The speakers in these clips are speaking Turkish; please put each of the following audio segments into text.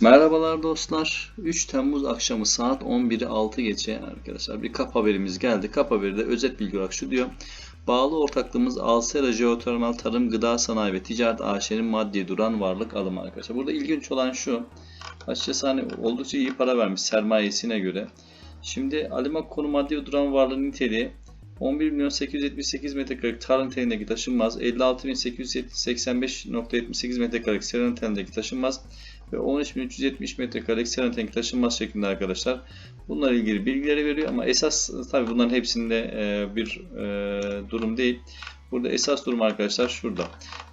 Merhabalar dostlar. 3 Temmuz akşamı saat 11'i 6 geçe arkadaşlar bir kap haberimiz geldi. Kap haberi de özet bilgi olarak şu diyor. Bağlı ortaklığımız Alsera Jeotermal Tarım Gıda Sanayi ve Ticaret AŞ'nin maddi duran varlık alımı arkadaşlar. Burada ilginç olan şu. Açıkçası hani oldukça iyi para vermiş sermayesine göre. Şimdi Alimak konu maddi duran varlığın niteliği 11 milyon 878 metrekarelik tarım niteliğindeki taşınmaz, 56.885.78 metrekarelik sera niteliğindeki taşınmaz ve 13.370 metrekarelik niteliğindeki taşınmaz şeklinde arkadaşlar. Bunlarla ilgili bilgileri veriyor ama esas tabi bunların hepsinde e, bir e, durum değil. Burada esas durum arkadaşlar şurada.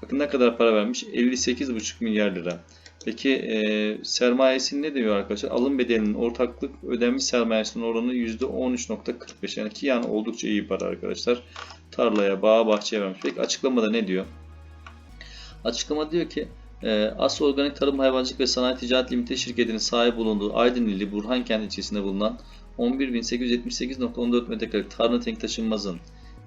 Bakın ne kadar para vermiş? 58,5 milyar lira. Peki e, sermayesini ne diyor arkadaşlar? Alım bedelinin ortaklık ödenmiş sermayesinin oranı %13.45. Yani ki yani oldukça iyi para arkadaşlar. Tarlaya, bağa, bahçeye vermiş. Peki açıklamada ne diyor? Açıklama diyor ki Asya Organik Tarım Hayvancılık ve Sanayi Ticaret Limite şirketinin sahip bulunduğu Aydın ili Burhankent ilçesinde bulunan 11.878.14 metrekarelik tarla tank taşınmazın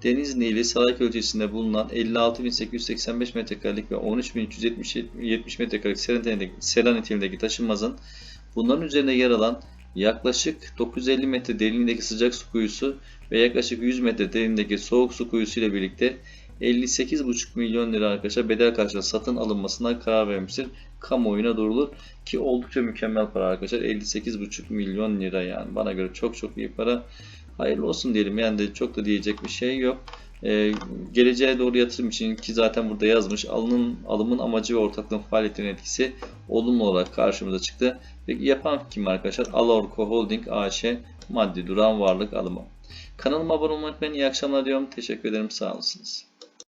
Denizli ili Sarayköy ilçesinde bulunan 56.885 metrekarelik ve 13.370 metrekarelik sera niteliğindeki taşınmazın bunların üzerinde yer alan yaklaşık 950 metre derinliğindeki sıcak su kuyusu ve yaklaşık 100 metre derinliğindeki soğuk su kuyusu ile birlikte 58,5 milyon lira arkadaşlar bedel karşılığı satın alınmasına karar vermiştir. Kamuoyuna durulur ki oldukça mükemmel para arkadaşlar. 58,5 milyon lira yani bana göre çok çok iyi para. Hayırlı olsun diyelim yani de çok da diyecek bir şey yok. Ee, geleceğe doğru yatırım için ki zaten burada yazmış alının alımın amacı ve ortaklığın faaliyetinin etkisi olumlu olarak karşımıza çıktı. Peki yapan kim arkadaşlar? Alorco Holding AŞ maddi duran varlık alımı. Kanalıma abone olmayı unutmayın. İyi akşamlar diyorum. Teşekkür ederim. Sağ olasınız.